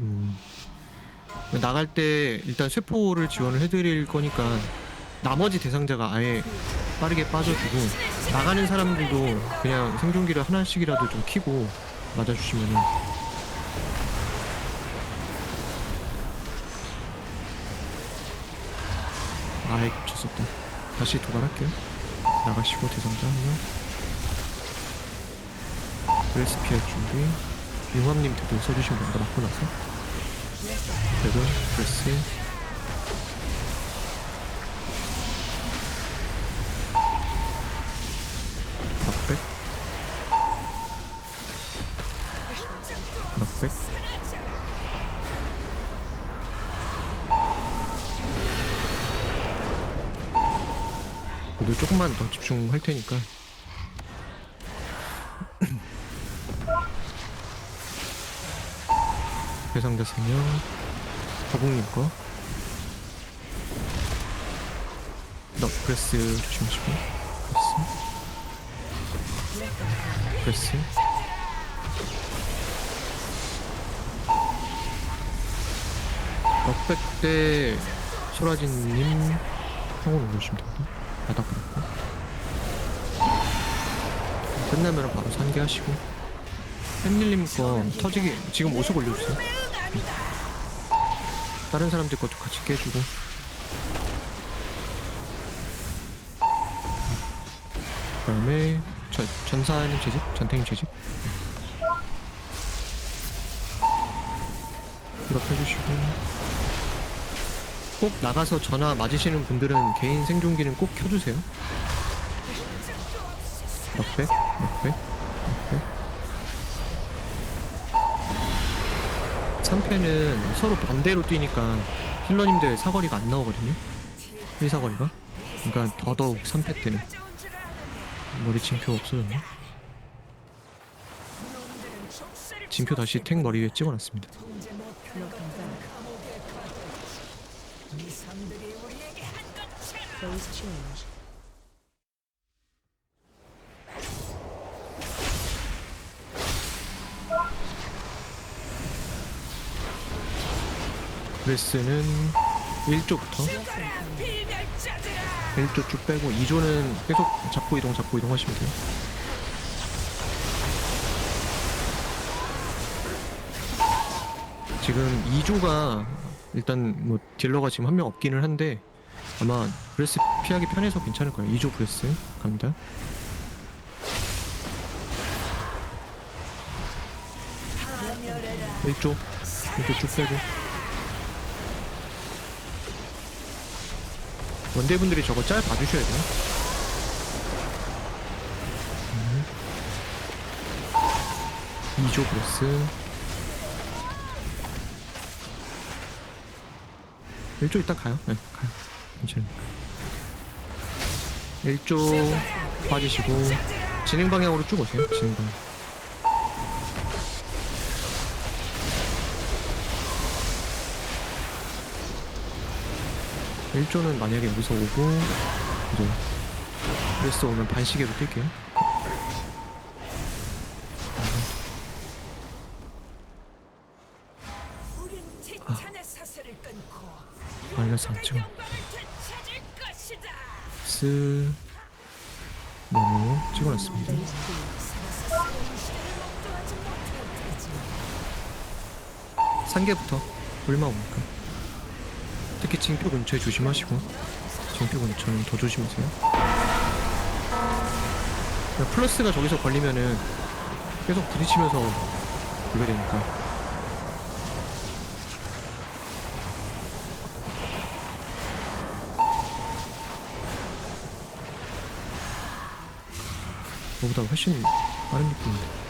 음. 나갈 때 일단 쇠포를 지원을 해드릴 거니까 나머지 대상자가 아예 빠르게 빠져주고 나가는 사람들도 그냥 생존기를 하나씩이라도 좀 키고 맞아주시면은. 아이 겹쳤었다. 다시 도발할게요. 나가시고 대상자 한명. 브레스 피할 준비 융합님 대도 써주시면 됩니다 맞고 나서. 대도 브레스. 넉백. 넉백. 그래도 조금만 더 집중할 테니까 대상자 3명 거북님 거? 너, 프레스 조심하시고. 프레스. 프레스. 넉백 때 소라진님 성을 올려주시면 됩니다 바닥 그렇고. 끝나면 바로 산계하시고. 햄릴님 거 터지기 지금 5속 올려주세요 다른 사람들 것도 같이 깨주고. 그 다음에 전사님 채집 전탱님 채집 이렇게 해주시고. 꼭 나가서 전화 맞으시는 분들은 개인 생존기는 꼭 켜주세요. 넉백? 넉백 3패는 서로 반대로 뛰니까 힐러님들 사거리가 안 나오거든요? 1사거리가? 그러니까 더더욱 3패 때는 머리 징표 없어졌네. 징표 다시 탱 머리 위에 찍어놨습니다 Phase change. 레스는 1조부터 1조 쭉 빼고 2조는 계속 잡고 이동 잡고 이동 하시면 돼요. 지금 2조가 일단 뭐 딜러가 지금 한 명 없기는 한데 아마 브레스 피하기 편해서 괜찮을 거예요. 2조 브레스 갑니다. 일조 1조 쭉 빼고 원대분들이 저거 짤 봐주셔야 돼요. 음. 2조 브레스. 1조 이따 가요. 네, 가요. 괜찮으니까. 1조 빠지시고, 진행 방향으로 쭉 오세요. 진행 방향. 일조는 만약에 여기서 오고 이제 브레스 오면 반시계로 뛸게요 우린 티탄의 사슬을 끊고 마이너스 3층 영광을 되찾을 것이다. 스 너무 찍어놨습니다. 상계부터 얼마 오니까 특히 징표 근처에 조심하시고 징표 근처는 더 조심하세요. 플러스가 저기서 걸리면은 계속 부딪히면서 그게 되니까. 저보다 훨씬 빠른 느낌인데.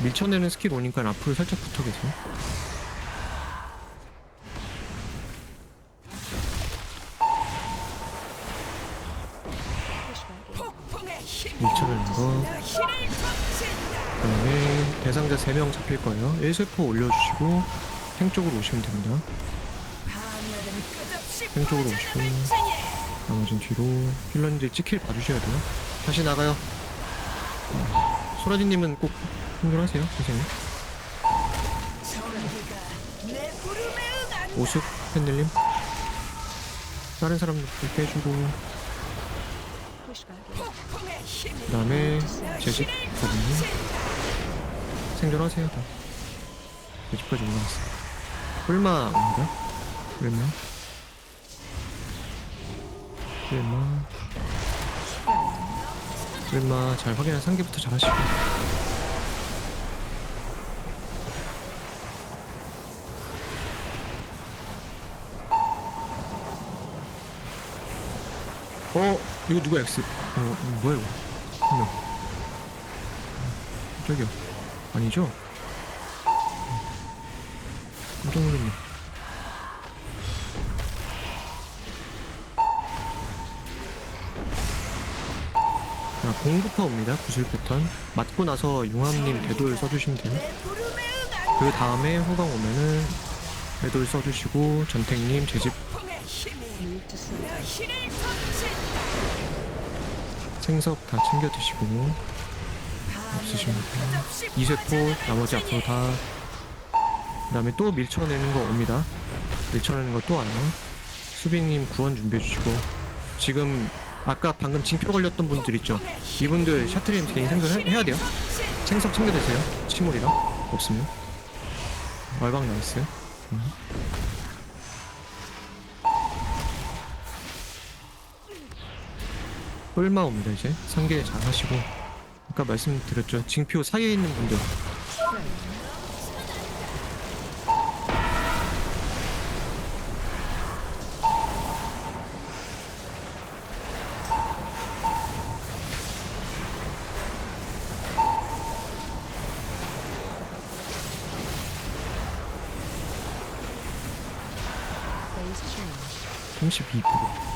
밀쳐내는 스킬 오니까 앞으로 살짝 붙어 계세요 추출고 그다음에 대상자 3명 잡힐 거예요. 1세포 올려주시고 행 쪽으로 오시면 됩니다. 행 쪽으로 오시고 나머진 뒤로 힐러님들 찍힐 봐주셔야 돼요. 다시 나가요. 음, 소라지님은 꼭 힘들어하세요, 선생님. 오숙 팬들님 다른 사람들 빼주고 그 다음에 제식 거북님 생존하세요 다. 제식까지 올라왔어 뿔마 옵니다 뿔마? 뿔마. 뿔마 잘 확인한 상계부터 잘 하시고 어 이거 누가 X? 어 이거 뭐야 이거? 한 명. 저기요. 아니죠? 깜짝 놀랐네. 자 공부파 옵니다. 구슬 패턴. 맞고 나서 융함님 되돌 써주시면 돼요 그 다음에 후방 오면은 되돌 써주시고 전택님 제집 폭풍의 힘이 너희를 덮친다 생석 다 챙겨 드시고 돼요. 이세포 나머지 앞으로 다 그다음에 또 밀쳐내는 거 옵니다. 밀쳐내는 거 또 와요. 수빈님 구원 준비해 주시고 지금 아까 방금 징표 걸렸던 분들 있죠. 이분들 샤트림 개인 생존해야 돼요. 생석 챙겨 드세요. 침몰이랑 없으면 말방 나이스. 음. 뿔마 옵니다 이제 상계 잘 하시고 아까 말씀드렸죠. 징표 사이에 있는 분들. Phase change. 32%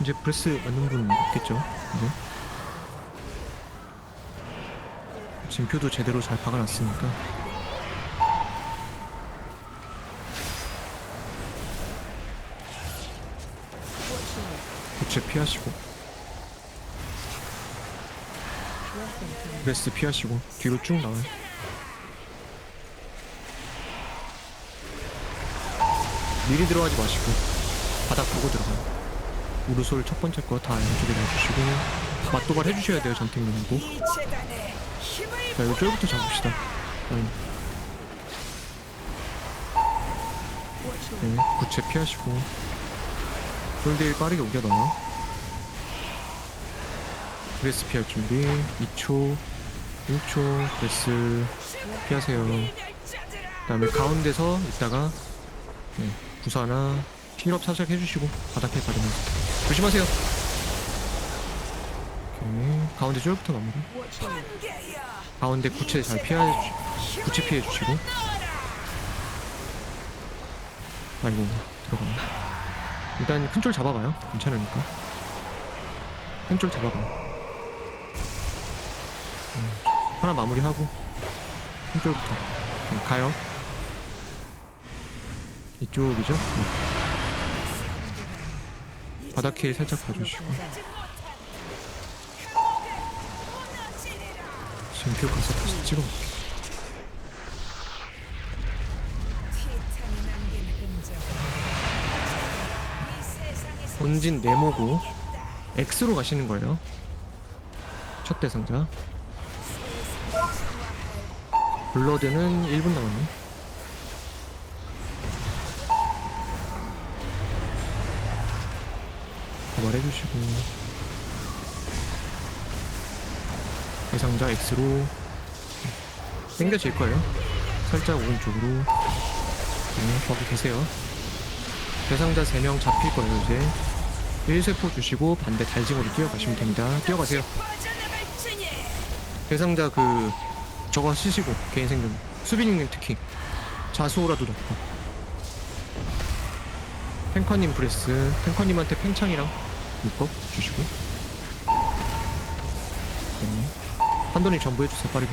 이제 브레스 맞는 분 있겠죠? 이제. 징표도 제대로 잘 박아놨으니까. 고체 피하시고. 브레스 피하시고. 뒤로 쭉 나와요. 미리 들어가지 마시고 바닥 보고 들어가요 우르솔 첫 번째 거다 왼쪽에 놔주시고 맞도발 해주셔야 돼요 재단에 힘을 자 이거 쫄부터 잡읍시다. 네, 구체 피하시고. 솔딜 빠르게 우겨 넣어요. 브레스 피할 준비. 2초 1초 브레스 피하세요. 그 다음에 가운데서 있다가 네, 부사나 힐업 살짝 해주시고 바닥에 가르면서 조심하세요. 오케이. 가운데 out. 한계여 가운데 구체 잘 피해 구체 피해 주시고. 아이고 들어가네 일단 큰쫄 잡아봐요. 괜찮으니까. 큰쫄 잡아봐요 음, 하나 마무리하고 큰 쫄부터. 음, 가요. 이쪽이죠? 네. 바닥 힐 살짝 봐주시고 지금 가서 다시 세상에서 본진 네모고 X로 가시는 거예요. 첫 대상자. 블러드는 1분 남았네. 도발해주시고. 대상자 X로 당겨질 거예요. 살짝 오른쪽으로. 네, 거기 계세요. 대상자 3명 잡힐 거예요 이제. 1세포 주시고 반대 달징으로 뛰어가시면 됩니다. 뛰어가세요. 대상자 그 저거 쓰시고 개인 생존 수빈님 특히. 자수호라도 넣고. 탱커님 브레스. 탱커님한테 팽창이랑 묶어 주시고. 네. 한돈이 전부 해주세요. 빠르게.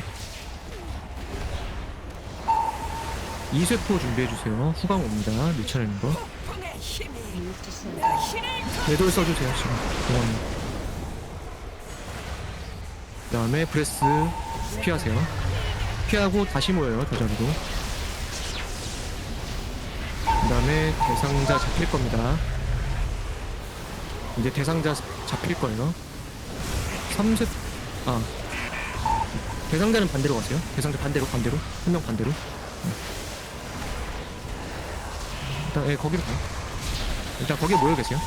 2세포 준비해주세요. 후방 옵니다. 밀쳐내는 거. 매돌 써주세요 지금. 공원님 그 다음에 브레스 피하세요. 피하고 다시 모여요 저 자리로. 그 다음에 대상자 잡힐 겁니다. 이제 대상자 잡힐 거예요. 3세, 아. 대상자는 반대로 가세요. 대상자 반대로, 반대로. 한 명 반대로. 네. 일단, 예, 거기로 가요. 일단 거기에 모여 계세요.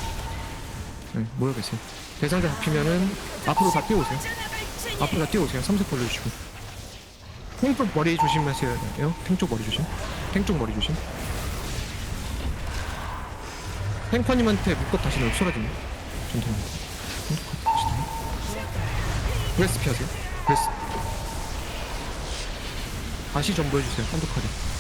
네, 모여 계세요. 대상자 잡히면은 앞으로 다 뛰어오세요. 앞으로 다 뛰어오세요. 3세 벌려주시고. 탱쪽 머리 조심하세요. 탱쪽 머리 조심. 탱쪽 머리 조심. 탱커님한테 묶어 다시 넣을 쏘라지네. 전투. 브레스 피하세요. 브레스. 다시 전보해주세요. 한독하게.